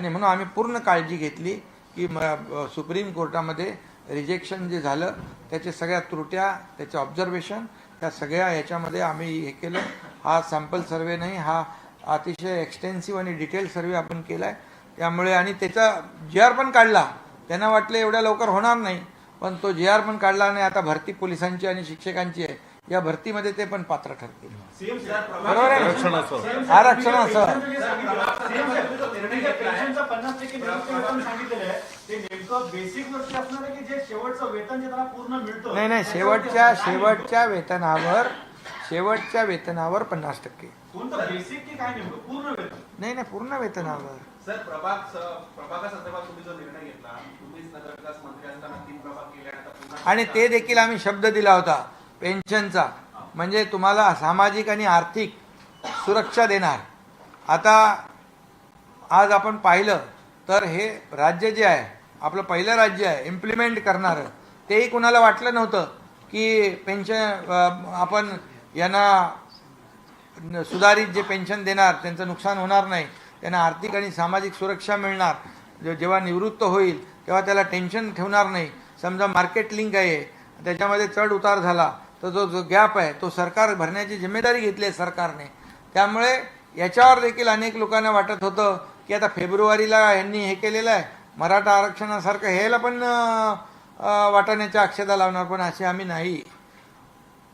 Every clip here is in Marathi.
आणि म्हणून आम्ही पूर्ण काळजी घेतली की म- सुप्रीम कोर्टामध्ये रिजेक्शन जे झालं त्याच्या सगळ्या त्रुट्या त्याचे ऑब्झर्वेशन त्या सगळ्या याच्यामध्ये आम्ही हे केलं. हा सॅम्पल सर्वे नाही हा अतिशय एक्सटेन्सिव्ह आणि डिटेल सर्वे आपण केला आहे त्यामुळे आणि त्याचा जे आर पण काढला. त्यांना वाटलं एवढ्या लवकर होणार नाही पण तो जे आर पण काढला आणि आता भरती पोलिसांची आणि शिक्षकांची आहे. या भरतीमध्ये ते पण पात्र ठरतील. बरोबर आहे ना? आरक्षणासह पेन्शनचं पन्नास टक्के निवृत्ती वेतन सांगितलेलं आहे. ते नेमकं बेसिक वरती असणार आहे की जे शेवटचं वेतन जे त्यांना पूर्ण मिळतं? नाही नाही शेवटच्या शेवटच्या वेतनावर शेवटच्या वेतनावर पन्नास टक्के. कोणतं बेसिक की काय नेमकं? पूर्ण वेतन. नाही नाही पूर्ण वेतनावर. सर प्रभाग प्रभागासंदर्भात तुम्ही जो निर्णय घेतला तुम्हीच नगरविकास मंत्री असताना तीन प्रभाग केले आणि ते देखील आम्ही शब्द दिला होता. पेन्शनचा. म्हणजे तुम्हाला सामाजिक आणि आर्थिक सुरक्षा देणार. आता आज आपण पाहिलं तर हे राज्य जे आहे आपलं पहिलं राज्य आहे इम्प्लिमेंट करणारं तेही कुणाला वाटलं नव्हतं की पेन्शन आपण यांना सुधारित जे पेन्शन देणार त्यांचं नुकसान होणार नाही त्यांना आर्थिक आणि सामाजिक सुरक्षा मिळणार. जेव्हा निवृत्त होईल तेव्हा त्याला टेन्शन ठेवणार नाही. समजा मार्केट लिंक आहे त्याच्यामध्ये चढ उतार झाला तर जो जो गॅप आहे तो सरकार भरण्याची जिम्मेदारी घेतली आहे सरकारने. त्यामुळे याच्यावर देखील अनेक लोकांना वाटत होतं की आता फेब्रुवारीला यांनी हे केलेलं आहे. मराठा आरक्षणासारखं ह्याला पण वाटाण्याच्या अक्षता लावणार पण असे आम्ही नाही.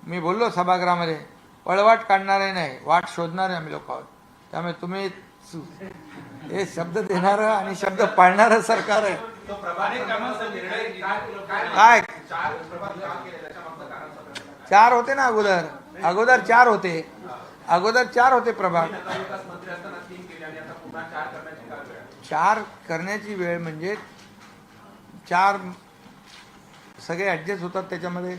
मी बोललो सभागृहामध्ये पळवाट काढणारे नाही वाट शोधणारे आम्ही लोक आहोत. त्यामुळे तुम्ही हे शब्द देणारं आणि शब्द पाळणारं सरकार आहे. काय चार होते ना अगोदर. अगोदर चार होते. अगोदर चार होते प्रभाग. चार करण्याची वेळ म्हणजे चार सगळे ऍडजस्ट होतात त्याच्यामध्ये.